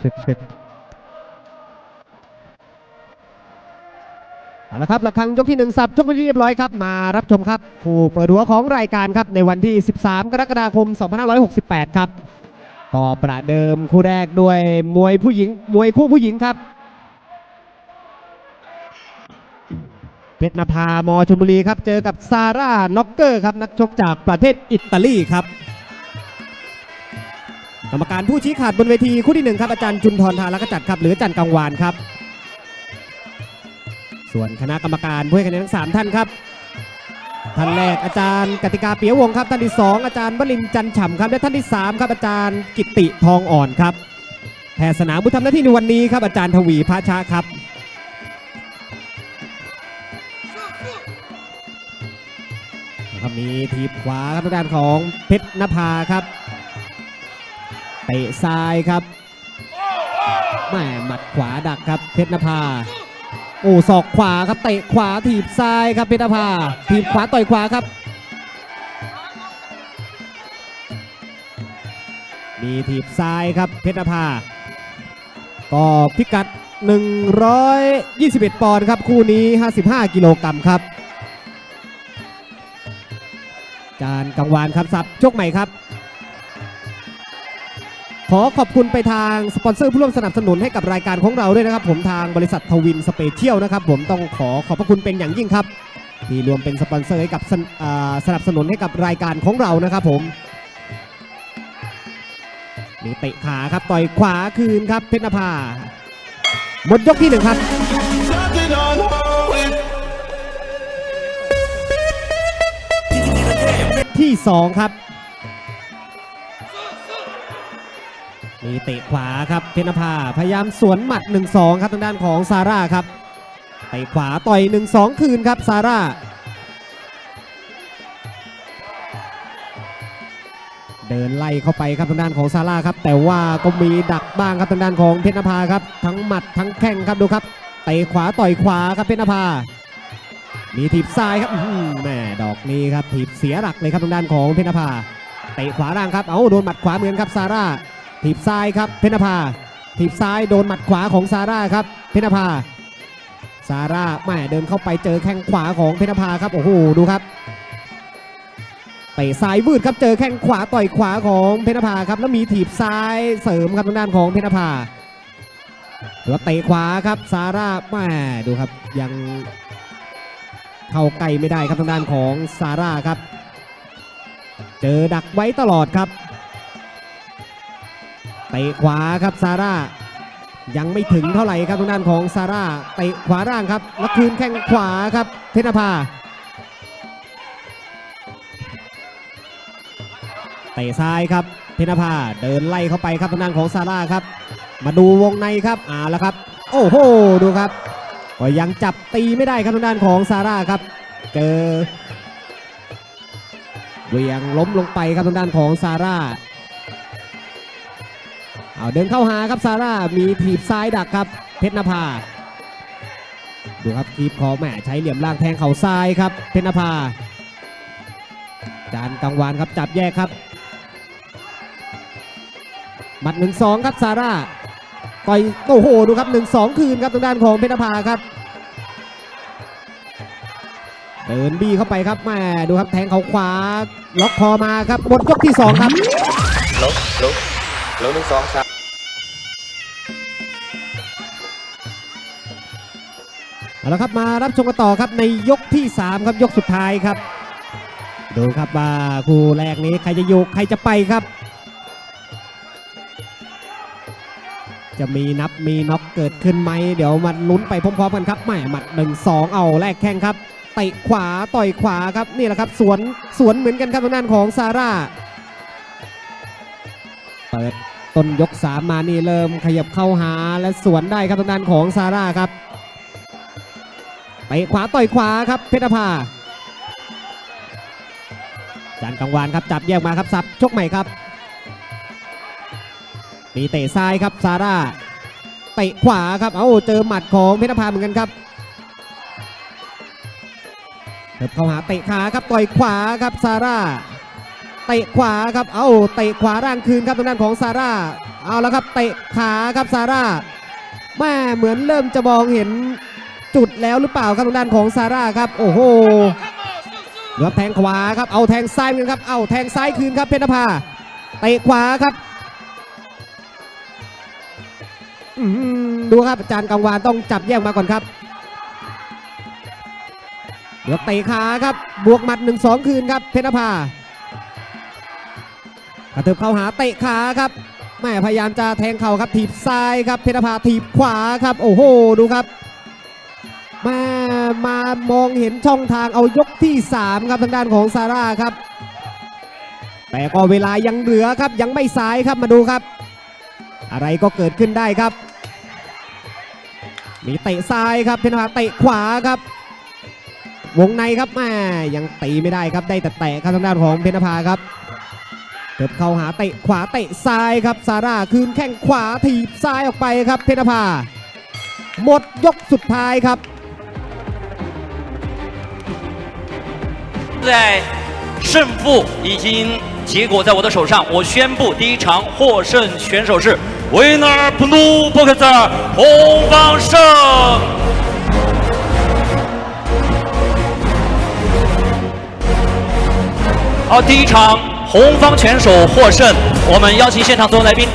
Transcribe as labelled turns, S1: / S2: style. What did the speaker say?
S1: เสร็จเสร็จเอาละครับระฆังยกที่หนึ่งสับชกไปนที่เรียบร้อยครับ มารับชมครับผู้เปิดหัวของรายการครับในวันที่ 13 กรกฎาคม 2568 ครับก็ประเดิมคู่แรกด้วยมวยผู้หญิงมวยคู่ผู้หญิงครับเพชรนภามอชลบุรีครับ เจอกับซาร่าน็อกเกอร์ครับ นักชกจากประเทศอิตาลีครับ กรรมการผู้ชี้ขาดบนเวทีคู่ที่หนึ่งครับอาจารย์จุนทรทารักจัดครับหรืออาจารย์กังวานครับ ส่วนคณะกรรมการผู้ให้คะแนนทั้งสามท่านครับท่านแรกอาจารย์กติกาเปียวงครับท่านที่สองอาจารย์วลินจันฉ่ำครับและท่านที่สามครับอาจารย์กิติทองอ่อนครับแพทย์สนามผู้ทำหน้าที่ในวันนี้ครับอาจารย์ทวีพระชาครับนะครับมีทีบขวาครับทางด้านของเพชรนภาครับ ตะซ้ายครับแม่หมัดขวาดักครับเพชรนภาโอ้ศอกขวาครับเตะขวาถีบซ้ายครับเพชรนภาถีบขวาต่อยขวาครับ มีถีบซ้ายครับเพชรนภาก็พิกัด 121 ปอนด์ครับคู่นี้ 55 กิโลกรัมครับ จานกังวานครับสับชกใหม่ครับ ขอขอบคุณไปทางสปอนเซอร์ผู้ร่วมสนับสนุนให้กับรายการของเราด้วยนะครับ ผมทางบริษัททวินสเปเชียลนะครับผมต้องขอขอบพระคุณเป็นอย่างยิ่งครับ ที่รวมเป็นสปอนเซอร์ให้กับสนอ่าสนับสนุนให้กับรายการของเรานะครับผมนี่เตะขาครับต่อยขวาคืนครับเพชรนภาหมดยกที่หนึ่งครับ
S2: Nothing on hold
S1: ที่สองครับ มีเตะขวาครับเพนภาพยายามสวนหมัด 1-2 ครับทางด้านของซาร่าครับเตะขวาต่อย 1-2 คืนครับซาร่าเดินไล่เข้าไปครับทางด้านของซาร่าครับแต่ว่าก็มีดักบ้างครับทางด้านของเพชรนภาครับทั้งหมัดทั้งแข้งครับดูครับเตะขวาต่อยขวาครับเพชรนภา มีถีบซ้ายครับอื้อหือแม่ดอกนี้ครับถีบเสียหลักเลยครับทางด้านของเพชรนภาเตะขวาล่างครับเอาโดนหมัดขวาเหมือนครับซาร่า ถีบซ้ายครับเพนภาถีบซ้ายโดนหมัดขวาของซาร่าครับเพนภาซาร่าแม่เดินเข้าไปเจอแข้งขวาของเพนภาครับโอ้โหดูครับเตะซ้ายวืดครับเจอแข้งขวาต่อยขวาของเพนภาครับแล้วมีถีบซ้ายเสริมครับทางด้านของเพนภาแล้วเตะขวาครับซาร่าแม่ดูครับยังเข้าใกล้ไม่ได้ครับทางด้านของซาร่าครับ เจอดักไว้ตลอดครับ เตะขวาครับซาร่ายังไม่ถึงเท่าไหร่ครับทางด้านของซาร่าเตะขวาร่างครับแล้วคืนแข้งขวาครับเพชรนภาเตะซ้ายครับเพชรนภาเดินไล่เข้าไปครับทางด้านของซาร่าครับ มาดูวงในครับอ่าแล้วครับ โอ้โหดูครับก็ยังจับตีไม่ได้ครับทางด้านของซาร่าครับ เจอเวียงล้มลงไปครับทางด้านของซาร่า เอาเดินเข้าหาครับซาร่ามีถีบซ้ายดักครับ เพชรนภาดูครับคีบคอแหมใช้เหลี่ยมล่างแทงเข่าซ้ายครับ เพชรนภาจานกังวานครับจับแยกครับหมัดหนึ่งสองครับซาร่าต่อยโอ้โหดูครับ1-2คืนครับทางด้านของเพชรนภาครับเดินบี้เข้าไปครับแม่ดูครับแทงเขาขวาล็อกคอมาครับหมดยกที่2ครับ
S3: ลบลบลบหนึ่งสองสาม
S1: เอาละครับมารับชมกันต่อครับในยกที่ 3 ครับยกสุดท้ายครับ ดูครับว่าคู่แรกนี้ใครจะอยู่ใครจะไปครับ จะมีนับมีน็อกเกิดขึ้นไหมเดี๋ยวมาลุ้นไปพร้อมๆกันครับแหม่หมัดหนึ่งสองเอาแลกแข้งครับเตะขวาต่อยขวาครับนี่แหละครับสวนสวนเหมือนกันครับทางด้านของซาร่าเปิดต้นยกสามมานี่เริ่มขยับเข้าหาและสวนได้ครับทางด้านของซาร่าครับ เตะขวาต่อยขวาครับเพชรภาจานกังวานครับจับแยกมาครับสับชกใหม่ครับมีเตะซ้ายครับซาร่าเตะขวาครับเอาเจอหมัดของเพชรพาเหมือนกันครับเถิบเข้าหาเตะขาครับต่อยขวาครับซาร่าเตะขวาครับเอาเตะขวาร่างคืนครับทางด้านของซาร่าเอาแล้วครับเตะขาครับซาร่าแม่เหมือนเริ่มจะมองเห็น จุดแล้วหรือเปล่าครับทางด้านของซาร่าครับ โอ้โหเหลือแทงขวาครับ เอาแทงซ้ายคืนครับ เอาแทงซ้ายคืนครับเพชรนภาเตะขวาครับดูครับอาจารย์กังวานต้องจับแยกมาก่อนครับ เดี๋ยวเตะขาครับ บวกหมัด 1-2 คืนครับ เพชรนภากระเถิบเข้าหาเตะขาครับแม่พยายามจะแทงเข่าครับถีบซ้ายครับ เพชรนภาถีบขวาครับ โอ้โห ดูครับ มามองเห็นช่องทางเอายกที่ 3 ครับทางด้านของซาร่าครับ แต่ก็เวลายังเหลือครับยังไม่สายครับมาดูครับ อะไรก็เกิดขึ้นได้ครับมีเตะซ้ายครับเพนภาเตะขวาครับ วงในครับแม่ยังตีไม่ได้ครับได้แต่แตะครับทางด้านของเพนภาครับเติบเข้าหาเตะขวาเตะซ้ายครับซาร่าคืนแข้งขวาถีบซ้ายออกไปครับเพนภาหมดยกสุดท้ายครับ 现
S4: 在胜负已经结果在我的手上，我宣布第一场获胜选手是 Winner Blue Boxer 洪方胜。好，第一场红方选手获胜，我们邀请现场所有来宾。